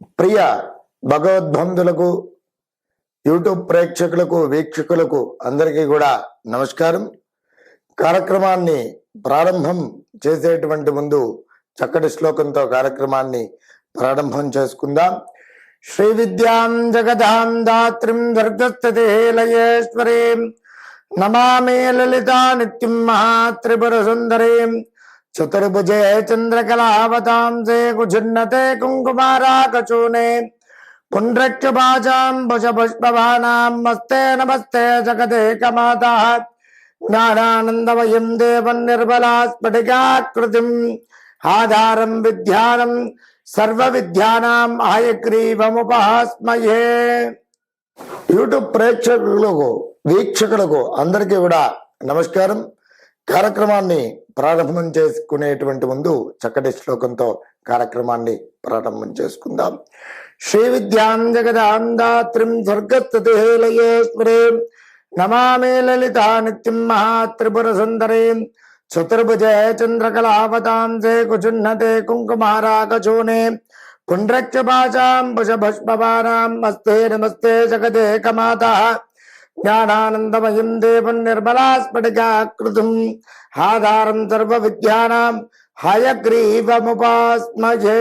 ప్రియ భగవద్బంధులకు YouTube ప్రేక్షకులకు వీక్షకులకు అందరికీ కూడా నమస్కారం. కార్యక్రమాన్ని ప్రారంభం చేసేటువంటి ముందు చక్కటి శ్లోకంతో కార్యక్రమాన్ని ప్రారంభం చేసుకుందాం. శ్రీ విద్యాం జగదాం దాత్రిం దుర్గస్థితి లయేశ్వరీం నమామి లలితా నిత్యం మహాత్రిపుర సుందరీం చతుర్భుజే చంద్రకళావతాంసే కుచున్నతే కుంకుమారాకచూనే పుండ్రక్షపాజాం భుజ పుష్పవానాం మస్తే నమస్తే జగదేకమాత జ్ఞానానందమయం దేవం నిర్మలా స్ఫటికాకృతిం ఆధారం విద్యానం సర్వ విద్యానాం ఆయగ్రీవముపహాస్మయే యూట్యూబ్ ప్రేక్షకులకు వీక్షకులకు అందరికీ కూడా నమస్కారం కార్యక్రమాన్ని ప్రారంభం చేసుకునేటువంటి ముందు చక్కటి శ్లోకంతో కార్యక్రమాన్ని ప్రారంభం చేసుకుందాం. శ్రీ విద్యాం జగదాం దాత్రిం నమామే నమామి లలితా నిత్యం మహాత్రిపుర సుందరీం చతుర్భుజే చంద్రకళావతాంసే కుచున్నతే కుంకుమారాకచూనే పుండ్రక్షపాచాం భుజభస్పవానాం మస్తే నమస్తే జగదే కమాత జ్ఞానానందమయం దేవం నిర్మలాస్ఫటికాకృతం ఆధారం సర్వ విద్యానాం హయగ్రీవముపాస్మజే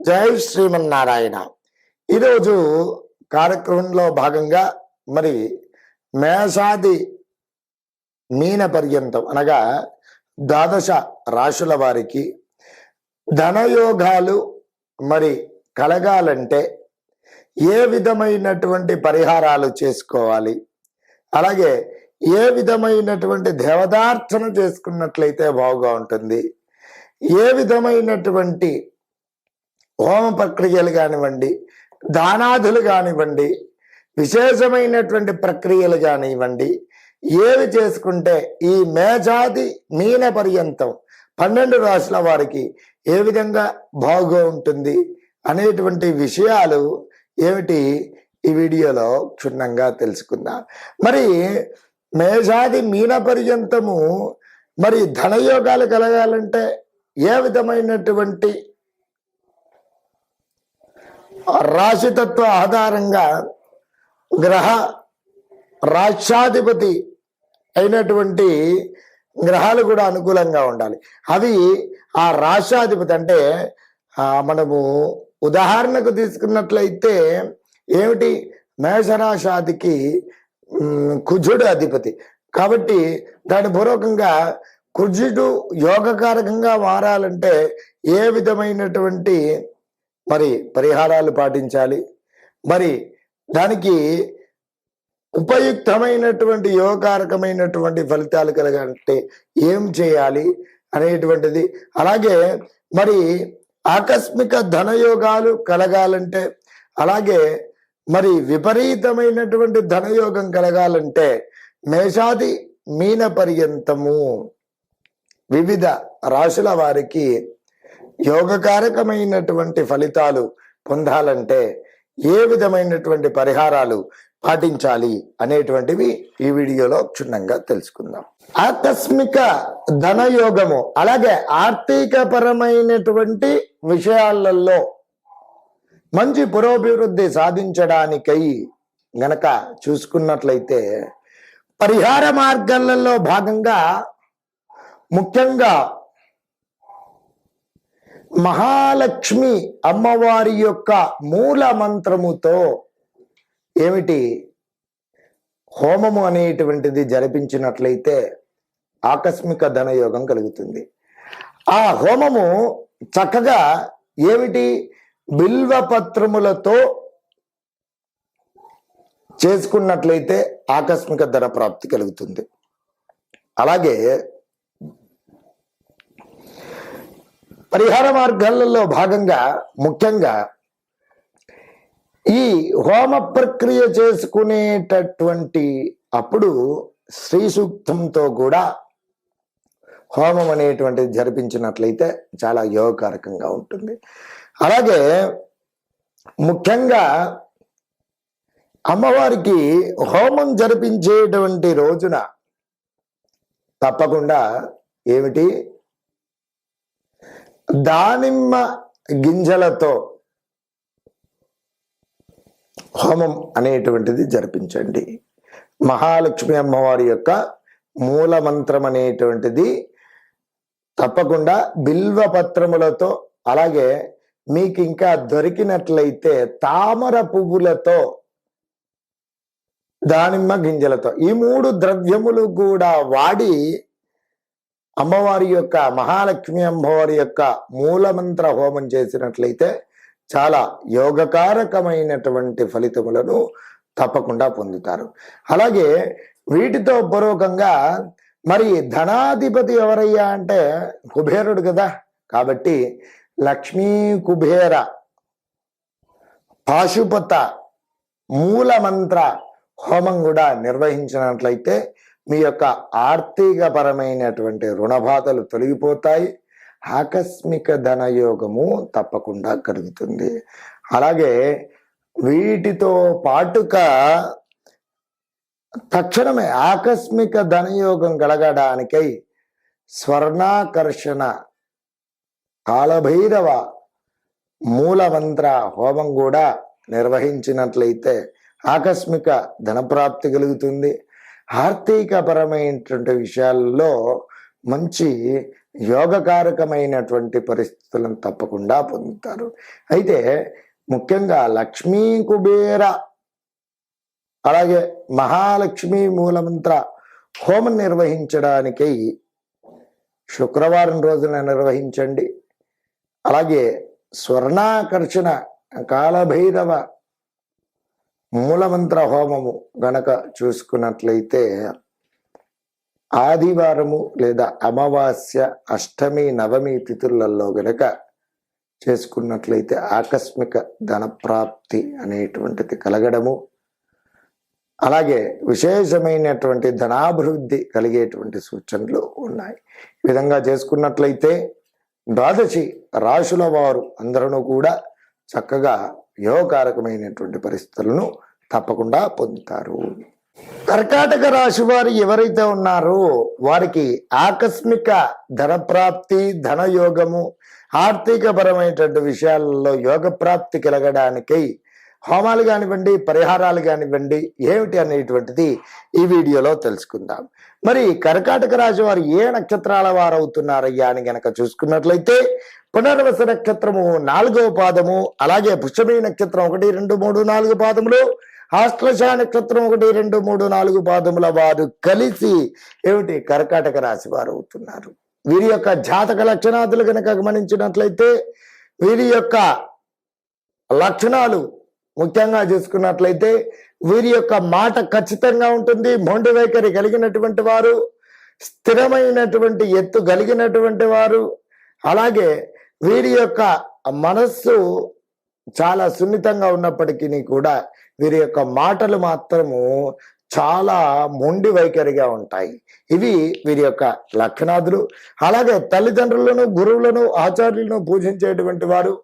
జై శ్రీమన్నారాయణ ఈరోజు కార్యక్రమంలో భాగంగా మరి మేషాది మీన పర్యంతం అనగా ద్వాదశ రాశుల వారికి ధనయోగాలు మరి కలగాలంటే ఏ విధమైనటువంటి పరిహారాలు చేసుకోవాలి? అలాగే ఏ విధమైనటువంటి దేవదార్చన చేసుకున్నట్లయితే బాగుగా ఉంటుంది? ఏ విధమైనటువంటి హోమ ప్రక్రియలు కానివ్వండి దానాదులు కానివ్వండి విశేషమైనటువంటి ప్రక్రియలు కానివ్వండి ఏవి చేసుకుంటే ఈ మేజాది మీన పర్యంతం పన్నెండు రాశుల వారికి ఏ విధంగా బాగుగా ఉంటుంది అనేటువంటి విషయాలు ఏమిటి? ఈ వీడియోలో క్షుణ్ణంగా తెలుసుకుందాం. మరి మేషాది మీన పర్యంతము మరి ధనయోగాలు కలగాలంటే ఏ విధమైనటువంటి రాశితత్వ ఆధారంగా గ్రహ రాష్ట్రాధిపతి అయినటువంటి గ్రహాలు కూడా అనుకూలంగా ఉండాలి. అవి ఆ రాష్ట్రాధిపతి అంటే మనము ఉదాహరణకు తీసుకున్నట్లయితే ఏమిటి? మేషరాశాదికి కుజుడు అధిపతి. కాబట్టి దాని పూర్వకంగా కుజుడు యోగకారకంగా మారాలంటే ఏ విధమైనటువంటి మరి పరిహారాలు పాటించాలి? మరి దానికి ఉపయుక్తమైనటువంటి యోగకారకమైనటువంటి ఫలితాలు కలగాలంటే ఏం చేయాలి అనేటువంటిది. అలాగే మరి ఆకస్మిక ధనయోగాలు కలగాలంటే అలాగే మరి విపరీతమైనటువంటి ధనయోగం కలగాలంటే మేషాది మీన పర్యంతము. వివిధ రాశుల వారికి యోగకారకమైనటువంటి ఫలితాలు పొందాలంటే ఏ విధమైనటువంటి పరిహారాలు పాటించాలి అనేటువంటివి ఈ వీడియోలో క్షుణ్ణంగా తెలుసుకుందాం. ఆకస్మిక ధనయోగము అలాగే ఆర్థిక పరమైనటువంటి విషయాలలో మంచి పురోభివృద్ధి సాధించడానికై గనక చూసుకున్నట్లయితే పరిహార మార్గాలలో భాగంగా ముఖ్యంగా మహాలక్ష్మి అమ్మవారి యొక్క మూల మంత్రముతో ఏమిటి? హోమము అనేటువంటిది జరిపించినట్లయితే ఆకస్మిక ధనయోగం కలుగుతుంది. ఆ హోమము చక్కగా ఏమిటి? బిల్వపత్రములతో చేసుకున్నట్లయితే ఆకస్మిక ధన ప్రాప్తి కలుగుతుంది. అలాగే పరిహార మార్గాలలో భాగంగా ముఖ్యంగా ఈ హోమ ప్రక్రియ చేసుకునేటటువంటి అప్పుడు శ్రీ సూక్తంతో కూడా హోమం అనేటువంటిది జరిపించినట్లయితే చాలా యోగకారకంగా ఉంటుంది. అలాగే ముఖ్యంగా అమ్మవారికి హోమం జరిపించేటువంటి రోజున తప్పకుండా ఏమిటి? దానిమ్మ గింజలతో హోమం అనేటువంటిది జరిపించండి. మహాలక్ష్మి అమ్మవారి యొక్క మూల మంత్రం అనేటువంటిది తప్పకుండా బిల్వ పత్రములతో అలాగే మీకు ఇంకా దొరికినట్లయితే తామర పువ్వులతో దానిమ్మ గింజలతో ఈ మూడు ద్రవ్యములు కూడా వాడి అమ్మవారి యొక్క మహాలక్ష్మి అమ్మవారి యొక్క మూలమంత్ర హోమం చేసినట్లయితే చాలా యోగకారకమైనటువంటి ఫలితములను తప్పకుండా పొందుతారు. అలాగే వీటితో పూర్వకంగా మరి ధనాధిపతి ఎవరయ్యా అంటే కుబేరుడు కదా. కాబట్టి లక్ష్మీ కుబేర పాశుపత మూల మంత్ర హోమం కూడా నిర్వహించినట్లయితే మీ యొక్క ఆర్థిక పరమైనటువంటి రుణబాధలు తొలగిపోతాయి. ఆకస్మిక ధనయోగము తప్పకుండా కలుగుతుంది. అలాగే వీటితో పాటుగా తక్షణమే ఆకస్మిక ధనయోగం కలగడానికై స్వర్ణాకర్షణ కాలభైరవ మూలమంత్ర హోమం కూడా నిర్వహించినట్లయితే ఆకస్మిక ధనప్రాప్తి కలుగుతుంది. ఆర్థికపరమైనటువంటి విషయాల్లో మంచి యోగకారకమైనటువంటి పరిస్థితులను తప్పకుండా పొందుతారు. అయితే ముఖ్యంగా లక్ష్మీ కుబేర అలాగే మహాలక్ష్మి మూలమంత్ర హోమం నిర్వహించడానికై శుక్రవారం రోజున నిర్వహించండి. అలాగే స్వర్ణాకర్షణ కాలభైరవ మూలమంత్ర హోమము గనక చూసుకున్నట్లయితే ఆదివారము లేదా అమావాస్య అష్టమి నవమి తిథులలో గనక చేసుకున్నట్లయితే ఆకస్మిక ధనప్రాప్తి అనేటువంటిది కలగడము. అలాగే విశేషమైనటువంటి ధనాభివృద్ధి కలిగేటువంటి సూచనలు ఉన్నాయి. ఈ విధంగా చేసుకున్నట్లయితే ద్వాదశి రాశుల వారు అందరూ కూడా చక్కగా యోగకారకమైనటువంటి పరిస్థితులను తప్పకుండా పొందుతారు. కర్కాటక రాశి వారు ఎవరైతే ఉన్నారో వారికి ఆకస్మిక ధనప్రాప్తి ధనయోగము ఆర్థిక పరమైనటువంటి విషయాలలో యోగ ప్రాప్తి కలగడానికి హోమాలు కానివ్వండి పరిహారాలు కానివ్వండి ఏమిటి అనేటువంటిది ఈ వీడియోలో తెలుసుకుందాం. మరి కర్కాటక రాశి వారు ఏ నక్షత్రాల వారు అవుతున్నారయ్యా అని గనక చూసుకున్నట్లయితే పునర్వస నక్షత్రము నాలుగవ పాదము అలాగే పుష్యమి నక్షత్రం ఒకటి రెండు మూడు నాలుగు పాదములు ఆశ్లేష నక్షత్రం ఒకటి రెండు మూడు నాలుగు పాదముల వారు కలిసి ఏమిటి? కర్కాటక రాశి వారు అవుతున్నారు. వీరి యొక్క జాతక లక్షణాదులు కనుక గమనించినట్లయితే వీరి యొక్క లక్షణాలు ముఖ్యంగా చూసుకున్నట్లయితే వీరి యొక్క మాట ఖచ్చితంగా ఉంటుంది. మొండి వైఖరి కలిగినటువంటి వారు స్థిరమైనటువంటి ఎత్తు కలిగినటువంటి వారు. అలాగే వీరి యొక్క మనస్సు చాలా సున్నితంగా ఉన్నప్పటికీ కూడా వీరి యొక్క మాటలు మాత్రము చాలా మొండి వైఖరిగా ఉంటాయి. ఇవి వీరి యొక్క లక్షణాదులు. అలాగే తల్లిదండ్రులను గురువులను ఆచార్యులను పూజించేటువంటి వారు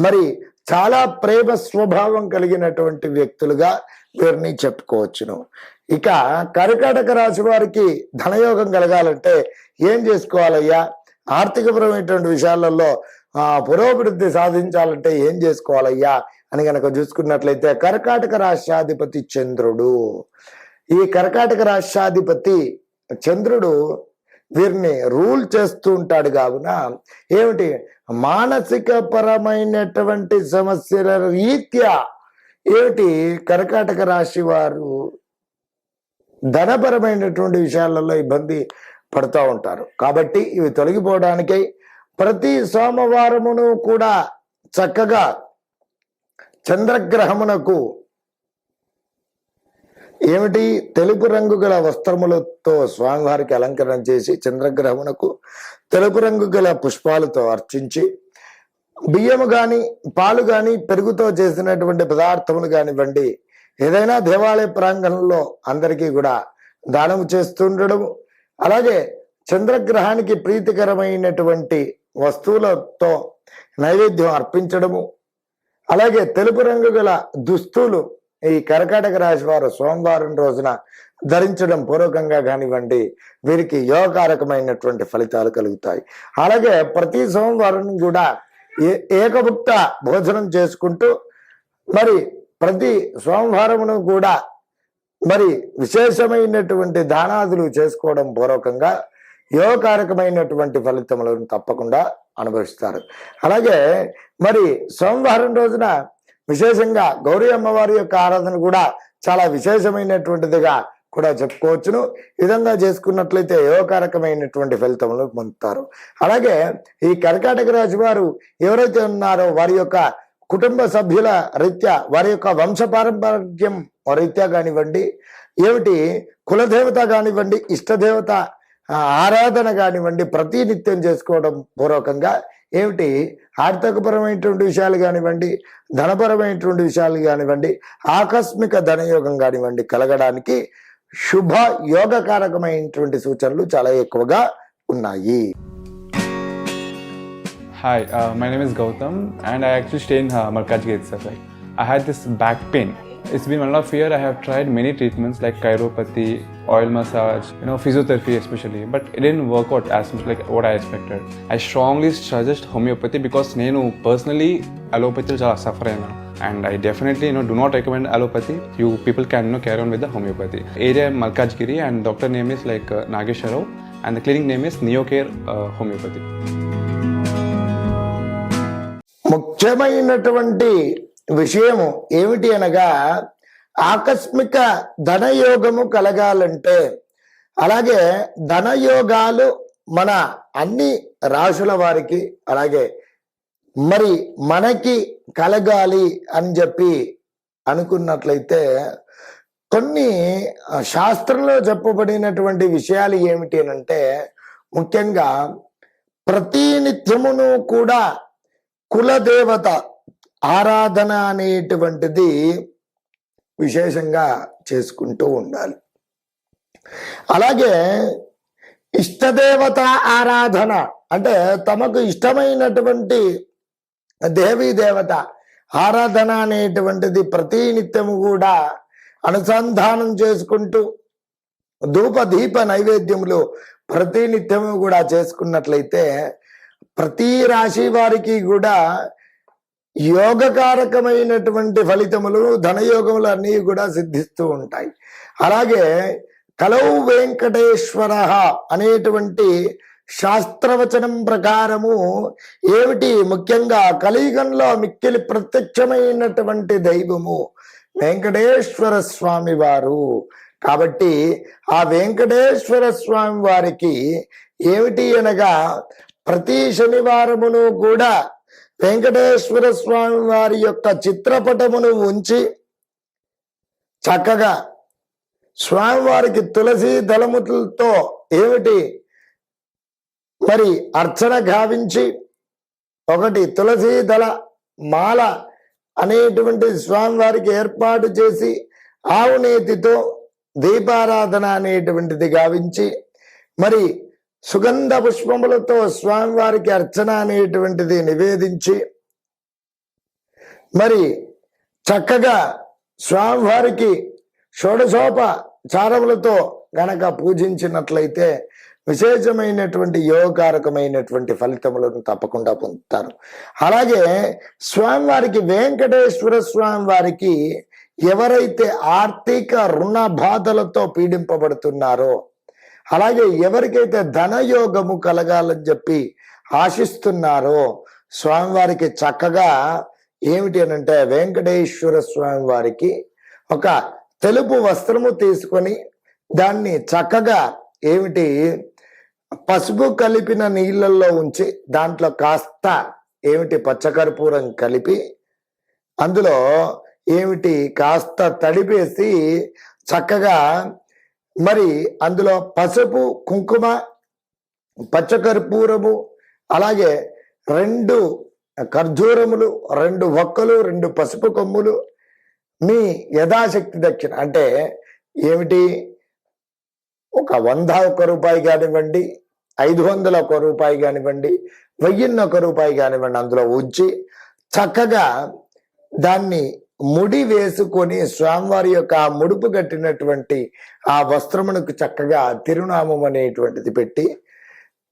మరి చాలా ప్రేమ స్వభావం కలిగినటువంటి వ్యక్తులుగా వీరిని చెప్పుకోవచ్చును. ఇక కర్కాటక రాశి వారికి ధనయోగం కలగాలంటే ఏం చేసుకోవాలయ్యా? ఆర్థికపరమైనటువంటి విషయాలలో ఆ పురోభివృద్ధి సాధించాలంటే ఏం చేసుకోవాలయ్యా? అని కనుక చూసుకున్నట్లయితే కర్కాటక రాష్ట్రాధిపతి చంద్రుడు. ఈ కర్కాటక రాష్ట్రాధిపతి చంద్రుడు వీరిని రూల్ చేస్తూ ఉంటాడు కావున ఏమిటి? మానసిక పరమైనటువంటి సమస్యల రీత్యా ఏమిటి? కర్కాటక రాశి వారు ధనపరమైనటువంటి విషయాలలో ఇబ్బంది పడుతూ ఉంటారు. కాబట్టి ఇవి తొలగిపోవడానికై ప్రతి సోమవారమును కూడా చక్కగా చంద్రగ్రహమునకు ఏమిటి? తెలుపు రంగు గల వస్త్రములతో స్వామివారికి అలంకరణ చేసి చంద్రగ్రహమునకు తెలుపు రంగు గల పుష్పాలతో అర్చించి బియ్యము కానీ పాలు కానీ పెరుగుతో చేసినటువంటి పదార్థములు కానివ్వండి ఏదైనా దేవాలయ ప్రాంగణంలో అందరికీ కూడా దానము చేస్తుండడం అలాగే చంద్రగ్రహానికి ప్రీతికరమైనటువంటి వస్తువులతో నైవేద్యం అర్పించడము. అలాగే తెలుపు రంగు గల దుస్తులు ఈ కర్కాటక రాశి వారు సోమవారం రోజున ధరించడం పూర్వకంగా కానివ్వండి వీరికి యోగకారకమైనటువంటి ఫలితాలు కలుగుతాయి. అలాగే ప్రతి సోమవారం కూడా ఏ ఏకభుక్త భోజనం చేసుకుంటూ మరి ప్రతి సోమవారమును కూడా మరి విశేషమైనటువంటి దానాదులు చేసుకోవడం పూర్వకంగా యోగకారకమైనటువంటి ఫలితములను తప్పకుండా అనుభవిస్తారు. అలాగే మరి సోమవారం రోజున విశేషంగా గౌరీ అమ్మవారి యొక్క ఆరాధన కూడా చాలా విశేషమైనటువంటిదిగా కూడా చెప్పుకోవచ్చును. విధంగా చేసుకున్నట్లయితే యోగకారకమైనటువంటి ఫలితములు పొందుతారు. అలాగే ఈ కర్కాటక రాశి వారు ఎవరైతే ఉన్నారో వారి యొక్క కుటుంబ సభ్యుల రీత్యా వారి యొక్క వంశ పారంపర్యం రీత్యా కానివ్వండి ఏమిటి కులదేవత కానివ్వండి ఇష్టదేవత ఆరాధన కానివ్వండి ప్రతి నిత్యం చేసుకోవడం పూర్వకంగా ఏమిటి? ఆర్థికపరమైనటువంటి విషయాలు కానివ్వండి ధనపరమైనటువంటి విషయాలు కానివ్వండి ఆకస్మిక ధనయోగం కానివ్వండి కలగడానికి శుభ యోగకారకమైనటువంటి సూచనలు చాలా ఎక్కువగా ఉన్నాయి. Hi my name is Gautam and I I stay in Markaz gate sir I had this back pain. It's been one and a half year. I have tried many treatments like chiropathy, oil massage, you know, physiotherapy especially, but it didn't work out as much like what I expected. I strongly suggest homeopathy because నేను personally allopathy చాలా suffer అయినా and I definitely you know do not recommend allopathy. You people can you know carry on with the homeopathy. Area Malkajgiri and doctor name is like uh, Nagesharov and the clinic name is Neocare Homeopathy. ముఖ్యమైనటువంటి విషయము ఏమిటి అనగా ఆకస్మిక ధనయోగము కలగాలంటే అలాగే ధనయోగాలు మన అన్ని రాశుల వారికి అలాగే మరి మనకి కలగాలి అని చెప్పి అనుకున్నట్లయితే కొన్ని శాస్త్రంలో చెప్పబడినటువంటి విషయాలు ఏమిటి అని అంటే ముఖ్యంగా ప్రతినిత్యమును కూడా కులదేవత ఆరాధన అనేటువంటిది విశేషంగా చేసుకుంటూ ఉండాలి. అలాగే ఇష్టదేవత ఆరాధన అంటే తమకు ఇష్టమైనటువంటి దేవీ దేవత ఆరాధన అనేటువంటిది ప్రతి నిత్యము కూడా అనుసంధానం చేసుకుంటూ ధూప దీప నైవేద్యములు ప్రతి నిత్యము కూడా చేసుకున్నట్లయితే ప్రతి రాశి వారికి కూడా యోగకారకమైనటువంటి ఫలితములు ధనయోగములు అన్నీ కూడా సిద్ధిస్తూ ఉంటాయి. అలాగే కలౌ వెంకటేశ్వర అనేటువంటి శాస్త్రవచనం ప్రకారము ఏమిటి? ముఖ్యంగా కలియుగంలో మిక్కిలి ప్రత్యక్షమైనటువంటి దైవము వెంకటేశ్వర స్వామి వారు. కాబట్టి ఆ వెంకటేశ్వర స్వామి వారికి ఏమిటి అనగా ప్రతి శనివారమును కూడా వెంకటేశ్వర స్వామి వారి యొక్క చిత్రపటమును ఉంచి చక్కగా స్వామివారికి తులసి దళములతో ఏమిటి? మరి అర్చన గావించి ఒకటి తులసి దళ మాల అనేటువంటి స్వామివారికి ఏర్పాటు చేసి ఆవునేతితో దీపారాధన అనేటువంటిది గావించి మరి సుగంధ పుష్పములతో స్వామివారికి అర్చన అనేటువంటిది నివేదించి మరి చక్కగా స్వామివారికి షోడశోప చారములతో గనక పూజించినట్లయితే విశేషమైనటువంటి యోగకారకమైనటువంటి ఫలితములను తప్పకుండా పొందుతారు. అలాగే స్వామివారికి వెంకటేశ్వర స్వామి వారికి ఎవరైతే ఆర్థిక రుణ బాధలతో పీడింపబడుతున్నారో అలాగే ఎవరికైతే ధనయోగము కలగాలని చెప్పి ఆశిస్తున్నారో స్వామివారికి చక్కగా ఏమిటి అని అంటే వెంకటేశ్వర స్వామి వారికి ఒక తెలుపు వస్త్రము తీసుకొని దాన్ని చక్కగా ఏమిటి పసుపు కలిపిన నీళ్ళల్లో ఉంచి దాంట్లో కాస్త ఏమిటి పచ్చకర్పూరం కలిపి అందులో ఏమిటి కాస్త తడిపేసి చక్కగా మరి అందులో పసుపు కుంకుమ పచ్చకర్పూరము అలాగే రెండు ఖర్జూరములు రెండు ఒక్కలు రెండు పసుపు కొమ్ములు మీ యథాశక్తి దక్షిణ. అంటే ఏమిటి? ఒక వంద ఒక రూపాయి కానివ్వండి ఐదు వందల ఒక రూపాయి కానివ్వండి వెయ్యిన్న ఒక రూపాయి కానివ్వండి అందులో ఉంచి చక్కగా దాన్ని ముడి వేసుకొని స్వామివారి యొక్క ఆ ముడుపు కట్టినటువంటి ఆ వస్త్రమునకు చక్కగా తిరునామం అనేటువంటిది పెట్టి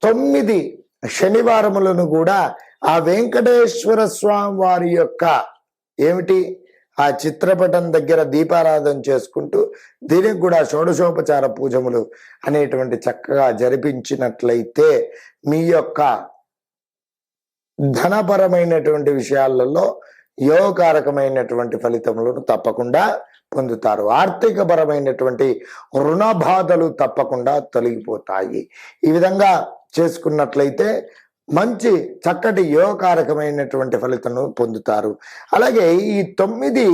తొమ్మిది శనివారములను కూడా ఆ వెంకటేశ్వర స్వామి వారి యొక్క ఏమిటి? ఆ చిత్రపటం దగ్గర దీపారాధన చేసుకుంటూ దీనికి కూడా షోడశోపచార పూజములు అనేటువంటి చక్కగా జరిపించినట్లయితే మీ యొక్క ధనపరమైనటువంటి విషయాలలో యోగకారకమైనటువంటి ఫలితములను తప్పకుండా పొందుతారు. ఆర్థిక పరమైనటువంటి రుణ బాధలు తప్పకుండా తొలగిపోతాయి. ఈ విధంగా చేసుకున్నట్లయితే మంచి చక్కటి యోగకారకమైనటువంటి ఫలితం పొందుతారు. అలాగే ఈ తొమ్మిది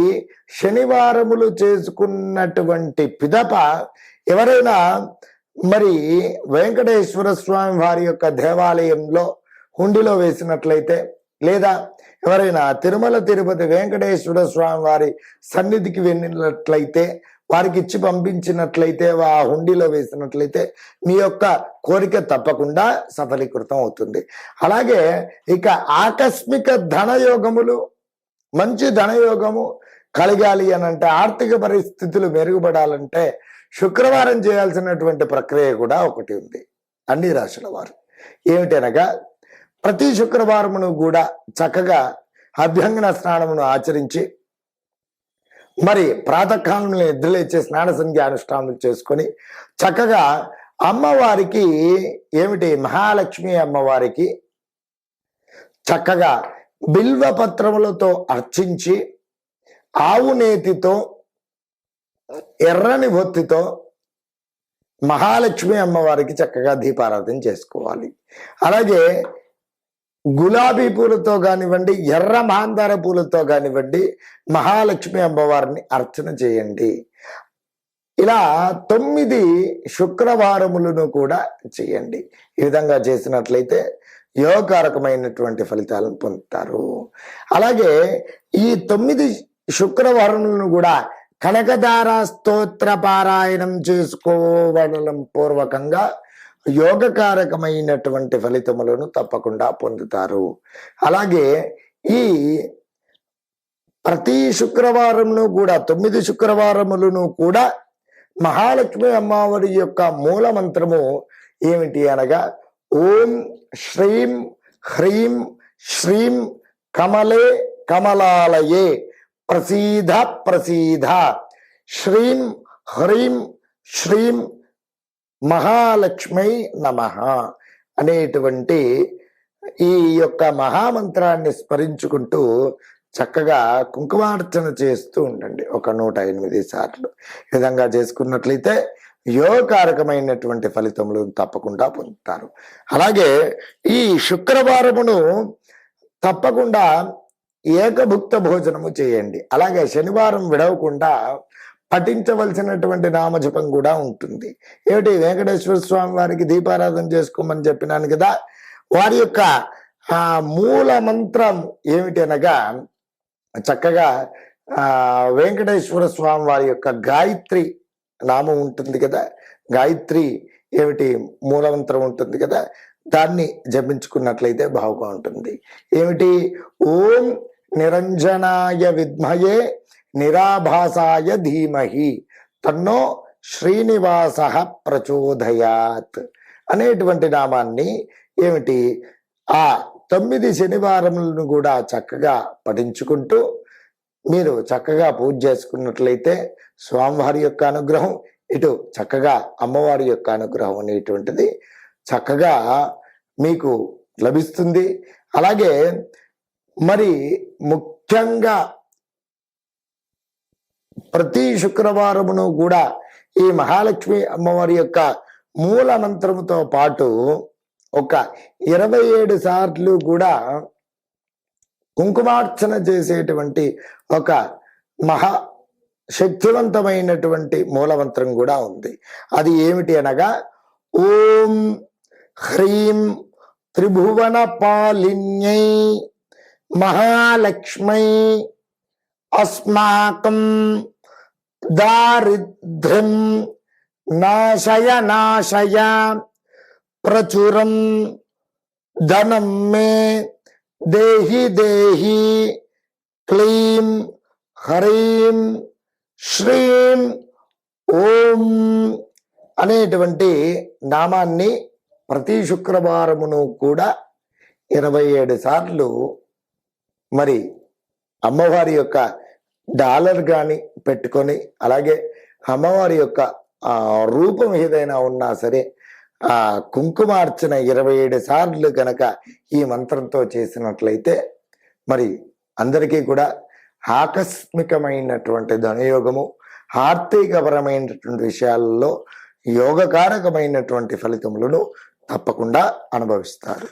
శనివారములు చేసుకున్నటువంటి పిదప ఎవరైనా మరి వెంకటేశ్వర స్వామి వారి యొక్క దేవాలయంలో హుండిలో వేసినట్లయితే లేదా ఎవరైనా తిరుమల తిరుపతి వెంకటేశ్వర స్వామి వారి సన్నిధికి వెళ్ళినట్లయితే వారికి ఇచ్చి పంపించినట్లయితే ఆ హుండీలో వేసినట్లయితే మీ యొక్క కోరిక తప్పకుండా సఫలీకృతం అవుతుంది. అలాగే ఇక ఆకస్మిక ధనయోగములు మంచి ధనయోగము కలగాలి అని అంటే ఆర్థిక పరిస్థితులు మెరుగుపడాలంటే శుక్రవారం చేయాల్సినటువంటి ప్రక్రియ కూడా ఒకటి ఉంది. అన్ని రాశుల వారు. ఏమిటనగా ప్రతి శుక్రవారమును కూడా చక్కగా అభ్యంగన స్నానమును ఆచరించి మరి ప్రాతకాలంలో నిద్రలేచే స్నాన సంధ్య అనుష్ఠానం చేసుకొని చక్కగా అమ్మవారికి ఏమిటి మహాలక్ష్మి అమ్మవారికి చక్కగా బిల్వ పత్రములతో అర్చించి ఆవు నేతితో ఎర్రని ఒత్తితో మహాలక్ష్మి అమ్మవారికి చక్కగా దీపారాధన చేసుకోవాలి. అలాగే గులాబీ పూలతో కానివ్వండి ఎర్ర మాందార పూలతో కానివ్వండి మహాలక్ష్మి అమ్మవారిని అర్చన చేయండి. ఇలా తొమ్మిది శుక్రవారములను కూడా చేయండి. ఈ విధంగా చేసినట్లయితే యోగకారకమైనటువంటి ఫలితాలను పొందుతారు. అలాగే ఈ తొమ్మిది శుక్రవారములను కూడా కనకదార స్తోత్ర పారాయణం చేసుకోవడం పూర్వకంగా యోగకారకమైనటువంటి ఫలితములను తప్పకుండా పొందుతారు. అలాగే ఈ ప్రతి శుక్రవారంను కూడా తొమ్మిది శుక్రవారములను కూడా మహాలక్ష్మి అమ్మవారి యొక్క మూల మంత్రము ఏమిటి అనగా ఓం శ్రీం హ్రీం శ్రీం కమలే కమలాలయే ప్రసీద ప్రసీద. శ్రీం హ్రీం శ్రీం మహాలక్ష్మై నమ అనేటువంటి ఈ యొక్క మహామంత్రాన్ని స్మరించుకుంటూ చక్కగా కుంకుమార్చన చేస్తూ ఉండండి ఒక నూట ఎనిమిది సార్లు. ఈ విధంగా చేసుకున్నట్లయితే యోగకారకమైనటువంటి ఫలితములు తప్పకుండా పొందుతారు. అలాగే ఈ శుక్రవారమును తప్పకుండా ఏకభుక్త భోజనము చేయండి. అలాగే శనివారం విడవకుండా పఠించవలసినటువంటి నామజపం కూడా ఉంటుంది. ఏమిటి? వెంకటేశ్వర స్వామి వారికి దీపారాధన చేసుకోమని చెప్పినాను కదా. వారి యొక్క ఆ మూల మంత్రం ఏమిటి అనగా చక్కగా ఆ వెంకటేశ్వర స్వామి వారి యొక్క గాయత్రి నామం ఉంటుంది కదా. గాయత్రి ఏమిటి? మూలమంత్రం ఉంటుంది కదా. దాన్ని జపించుకున్నట్లయితే బాగుగా ఉంటుంది ఏమిటి? ఓం నిరంజనాయ విద్మయే నిరాభాసాయ ధీమహి. తన్నో శ్రీనివాస ప్రచోదయాత్. అనేటువంటి నామాన్ని ఏమిటి? ఆ తొమ్మిది శనివారములను కూడా చక్కగా పఠించుకుంటూ మీరు చక్కగా పూజ చేసుకున్నట్లయితే స్వామివారి యొక్క అనుగ్రహం ఇటు చక్కగా అమ్మవారి యొక్క అనుగ్రహం అనేటువంటిది చక్కగా మీకు లభిస్తుంది. అలాగే మరి ముఖ్యంగా ప్రతి శుక్రవారమును కూడా ఈ మహాలక్ష్మి అమ్మవారి యొక్క మూల మంత్రముతో పాటు ఒక ఇరవై ఏడు సార్లు కూడా కుంకుమార్చన చేసేటువంటి ఒక మహా శక్తివంతమైనటువంటి మూలమంత్రం కూడా ఉంది. అది ఏమిటి అనగా ఓం హ్రీం త్రిభువన పాలిన్యై మహాలక్ష్మై అస్మాకం దారిద్ర్యం నాశయ నాశయ ప్రచురం ధనం మే దేహి దేహి క్లీం హరీం శ్రీం ఓం అనేటువంటి నామాన్ని ప్రతి శుక్రవారమును కూడా ఇరవై ఏడు సార్లు మరి అమ్మవారి యొక్క డాలర్ కానీ పెట్టుకొని అలాగే అమ్మవారి యొక్క రూపం ఏదైనా ఉన్నా సరే ఆ కుంకుమార్చన ఇరవై ఏడు సార్లు కనుక ఈ మంత్రంతో చేసినట్లయితే మరి అందరికీ కూడా ఆకస్మికమైనటువంటి ధనయోగము ఆర్థికపరమైనటువంటి విషయాలలో యోగకారకమైనటువంటి ఫలితములను తప్పకుండా అనుభవిస్తారు.